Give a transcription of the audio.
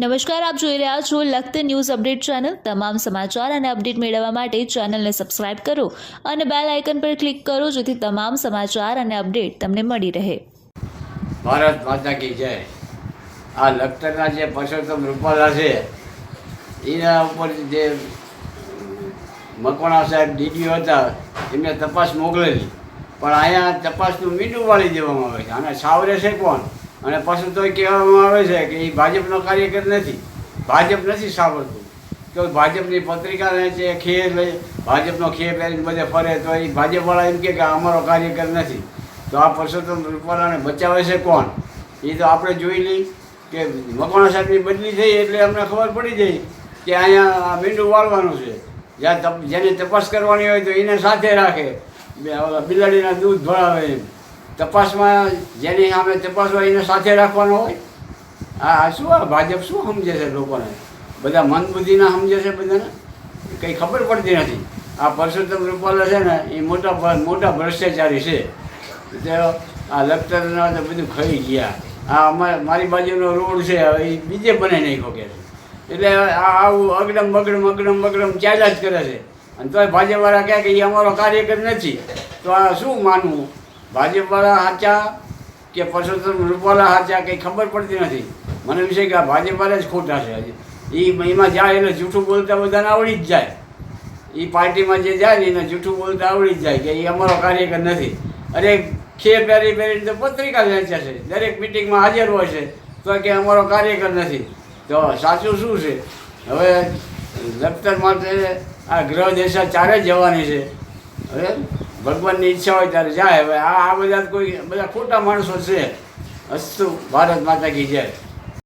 નમસ્કાર, આપ જોઈ રહ્યા છો લખત ન્યૂઝ અપડેટ ચેનલ. તમામ સમાચાર અને અપડેટ મેળવવા માટે ચેનલને સબસ્ક્રાઇબ કરો અને બેલ આઇકન પર ક્લિક કરો જેથી તમામ સમાચાર અને અપડેટ તમને મળી રહે. ભારત માતા કી જય. આ લખતરના જે પરસોત્તમ રૂપાલા છે, એના ઉપર જે મકવાણા સાહેબ ડીડીઓ હતા, એમને તપાસ મોકલેલી. પણ અહીંયા તપાસનું મીંડું વાળી દેવામાં આવે છે. અને સાવરે છે કોણ? અને પાછું તો કહેવામાં આવે છે કે એ ભાજપનો કાર્યકર નથી. ભાજપ નથી સાંભળતું. તો ભાજપની પત્રિકા રહે છે, ખેર લઈ ભાજપનો ખેર પહેરીને બધે ફરે, તો એ ભાજપવાળા એમ કે અમારો કાર્યકર નથી. તો આ પરસોત્તમ રૂપાલાને બચાવે છે કોણ? એ તો આપણે જોઈ લઈ કે મકવાણા સાહેબની બદલી થઈ એટલે અમને ખબર પડી જઈ કે અહીંયા મીંડું વાળવાનું છે. જ્યાં તપ, જેને તપાસ કરવાની હોય તો એને સાથે રાખે. બિલાડીના દૂધ ભરાવે એમ. તપાસમાં જેની સામે તપાસ હોય એને સાથે રાખવાનો હોય? આ શું આ ભાજપ શું સમજે છે લોકોને? બધા મંદબુદ્ધિના સમજે છે બધાને? કંઈ ખબર પડતી નથી. આ પરસોત્તમ રૂપાલા છે ને, એ મોટા મોટા ભ્રષ્ટાચારી છે. તો આ લખતરના તો બધું ખાઈ ગયા. આ અમારે, મારી બાજુનો રોડ છે, હવે એ બીજે બનાવી નહીં ખોકે છે. એટલે આવું અગડમ બગડમ અગડમ બગડમ ચાલ્યા જ કરે છે. અને તોય ભાજપવાળા કહે કે એ અમારો કાર્યકર નથી. તો આ શું માનવું? ભાજપવાળા સાચા કે પરસોત્તમ રૂપાલા સાચા કંઈ ખબર પડતી નથી? મને વિશે કે આ ભાજપવાળા જ ખોટા છે. એ એમાં જાય એટલે જૂઠું બોલતા બધાને આવડી જ જાય. એ પાર્ટીમાં જે જાય ને એને જૂઠું બોલતા આવડી જ જાય કે એ અમારો કાર્યકર નથી. અરે ખે પહેરી પહેરીને તો પત્રિકા વેચે છે. દરેક મિટિંગમાં હાજર હોય છે. તો કે અમારો કાર્યકર નથી. તો સાચું શું છે? હવે દફતર માટે આ ગ્રહ દેશા ચારે જવાની છે. હવે ભગવાનની ઈચ્છા હોય ત્યારે જાય. હવે આ બધા કોઈ બધા ખોટા માણસો છે. અસ્તુ ભારત માતા કી જય.